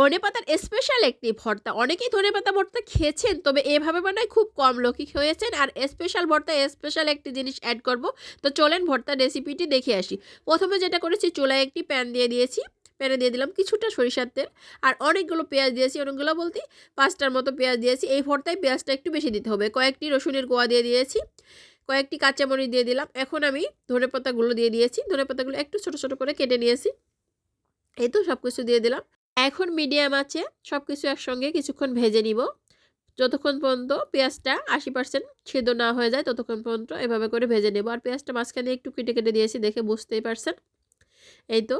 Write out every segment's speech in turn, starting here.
ধনে পাতার স্পেশাল একটি ভর্তা। অনেকেই ধনে পাতা ভর্তা খেয়েছেন, তবে এভাবে বানায় খুব কম লোকই খেয়েছেন। আর স্পেশাল ভর্তা স্পেশাল একটি জিনিস অ্যাড করব। তো চলেন ভর্তার রেসিপিটি দেখে আসি। প্রথমে যেটা করেছি, চুলায় একটি প্যান দিয়ে দিয়েছি। প্যানে দিয়ে দিলাম কিছুটা সরিষার তেল। আর অনেকগুলো পেঁয়াজ দিয়েছি, অনেকগুলো বলতে, পাঁচটার মতো পেঁয়াজ দিয়েছি। এই ভর্তায় পেঁয়াজটা একটু বেশি দিতে হবে। কয়েকটি রসুনের গোয়া দিয়ে দিয়েছি। কয়েকটি কাঁচামরিচ দিয়ে দিলাম। এখন আমি ধনে পাতাগুলো দিয়ে দিয়েছি। ধনে পাতাগুলো একটু ছোটো ছোটো করে কেটে নিয়েছি। এই তো সব কিছু দিয়ে দিলাম। এখন মিডিয়াম আছে সব কিছু একসঙ্গে কিছুক্ষণ ভেজে নিব। যতক্ষণ পর্যন্ত পেঁয়াজটা আশি পার্সেন্ট ছেদ না হয়ে যায়, ততক্ষণ পর্যন্ত এভাবে করে ভেজে নেব। আর পেঁয়াজটা মাঝখানে একটু কেটে কেটে দিয়েছি, দেখে বুঝতেই পারছেন? এই তো।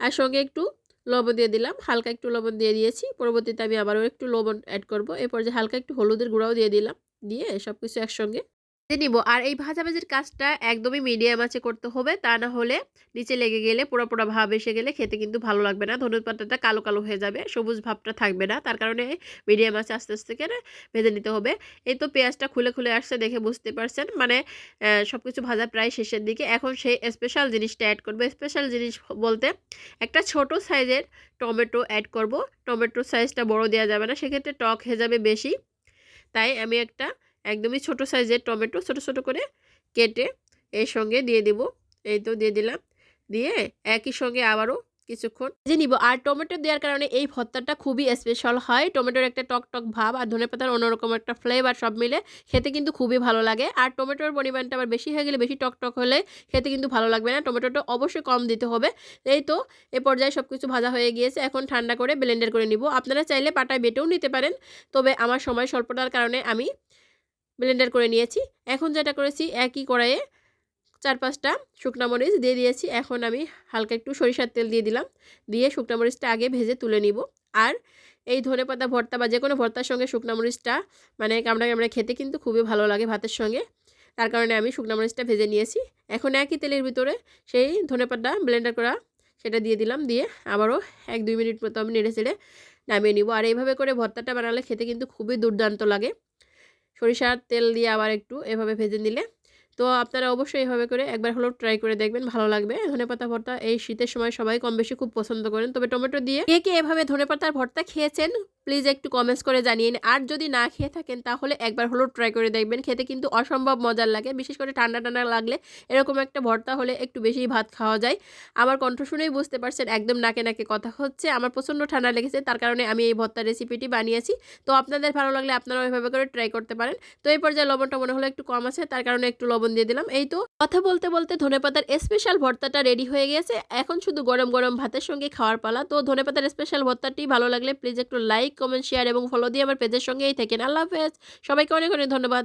আর সঙ্গে একটু লবণ দিয়ে দিলাম, হালকা একটু লবণ দিয়ে দিয়েছি, পরবর্তীতে আমি আবারও একটু লবণ অ্যাড করব। এরপর যে হালকা একটু হলুদের গুঁড়াও দিয়ে দিলাম, দিয়ে সব কিছু একসঙ্গে নিব। আর এই ভাজাভাজির কাজটা একদমই মিডিয়াম আঁচে করতে হবে, তা না হলে নিচে লেগে গেলে পোড়া পোড়া ভাব এসে গেলে খেতে কিন্তু ভালো লাগবে না। ধনুদ পাতাটা কালো কালো হয়ে যাবে, সবুজ ভাবটা থাকবে না, তার কারণে মিডিয়াম আঁচে আস্তে আস্তে করে ভেজে নিতে হবে। এই তো পেঁয়াজটা খুলে খুলে আসছে দেখে বুঝতে পারছেন মানে সব কিছু ভাজা প্রায় শেষের দিকে। এখন সেই স্পেশাল জিনিসটা অ্যাড করবে। স্পেশাল জিনিস বলতে একটা ছোট সাইজের টমেটো অ্যাড করব। টমেটোর সাইজটা বড় দেওয়া যাবে না, সেক্ষেত্রে টক হয়ে যাবে বেশি। তাই আমি একটা একদমই ছোট সাইজের টমেটো ছোট ছোট করে কেটে এর সঙ্গে দিয়ে দেব। এই তো দিয়ে দিলাম। দিয়ে একই সঙ্গে আবারও কিছুক্ষণ যে নিব। আর টমেটো দেওয়ার কারণে এই ভর্তাটা খুবই স্পেশাল হয়। টমেটোর একটা টক টক ভাব আর ধনে পাতার অন্যরকম একটা ফ্লেভার সব মিলে খেতে কিন্তু খুবই ভালো লাগে। আর টমেটোর পরিমাণটা আবার বেশি হয়ে গেলে বেশি টক টক হলে খেতে কিন্তু ভালো লাগবে না। টমেটোটা অবশ্যই কম দিতে হবে। এই তো এ পর্যায়ে সব কিছু ভাজা হয়ে গিয়েছে। এখন ঠান্ডা করে ব্লেন্ডার করে নিব। আপনারা চাইলে পাটায় বেটেও নিতে পারেন। তবে আমার সময় স্বল্পতার কারণে আমি ব্লেন্ডার করে নিয়েছি। এখন যেটা করেছি, একই কড়াইয়ে চার পাঁচটা শুকনা মরিচ দিয়ে দিয়েছি। এখন আমি হালকা একটু সরিষার তেল দিয়ে দিলাম। দিয়ে শুকনা মরিচটা আগে ভেজে তুলে নিব। আর এই ধনে পাতা ভর্তা বা যে কোনো ভর্তার সঙ্গে শুকনা মরিচটা মানে কামড়া কামড়া খেতে কিন্তু খুবই ভালো লাগে ভাতের সঙ্গে। তার কারণে আমি শুকনা মরিচটা ভেজে নিয়েছি। এখন একই তেলের ভিতরে সেই ধনে পাতা ব্লেন্ডার করা, সেটা দিয়ে দিলাম। দিয়ে আবারও এক দুই মিনিট মতো আমি নেড়ে চেড়ে নামিয়ে নিব। আর এইভাবে করে ভর্তাটা বানালে খেতে কিন্তু খুবই দুর্দান্ত লাগে। সরিষার তেল দিয়ে আবার একটু এভাবে ভেজে নিলে। তো আপনারা অবশ্যই এভাবে করে একবার হলেও ট্রাই করে দেখবেন, ভালো লাগবে। ধনে পাতা ভর্তা এই শীতের সময় সবাই কম বেশি খুব পছন্দ করেন। তবে টমেটো দিয়ে কে কে এভাবে ধনে পাতার ভর্তা খেয়েছেন প্লিজ একটু কমেন্টস করে জানিয়ে আর যদি না খেয়ে থাকেন, তাহলে একবার হলেও ট্রাই করে দেখবেন। খেতে কিন্তু অসম্ভব মজার লাগে। বিশেষ করে ঠান্ডা ঠান্ডা লাগলে এরকম একটা ভর্তা হলে একটু বেশি ভাত খাওয়া যায়। আমার কণ্ঠ শুনেই বুঝতে পারছেন, একদম নাকে নাকে কথা হচ্ছে। আমার প্রচণ্ড ঠান্ডা লেগেছে, তার কারণে আমি এই ভর্তার রেসিপিটি বানিয়েছি। তো আপনাদের ভালো লাগলে আপনারাও এভাবে করে ট্রাই করতে পারেন। তো এই পর্যায়ে লবণটা মনে হলো একটু কম আছে, তার কারণে একটু লবণ দিয়ে দিলাম। এই তো কথা বলতে বলতে ধনেপাতার স্পেশাল ভর্তাটা রেডি হয়ে গেছে। এখন শুধু গরম গরম ভাতের সঙ্গে খাওয়ার পালা। তো ধনেপাতার স্পেশাল ভর্তাটি ভালো লাগলে প্লিজ একটু লাইক কমেন্ট শেয়ার এবং ফলো দিয়ে আমার পেজের সঙ্গেই থাকেন। আল্লাহ হাফেজ। সবাইকে অনেক অনেক ধন্যবাদ।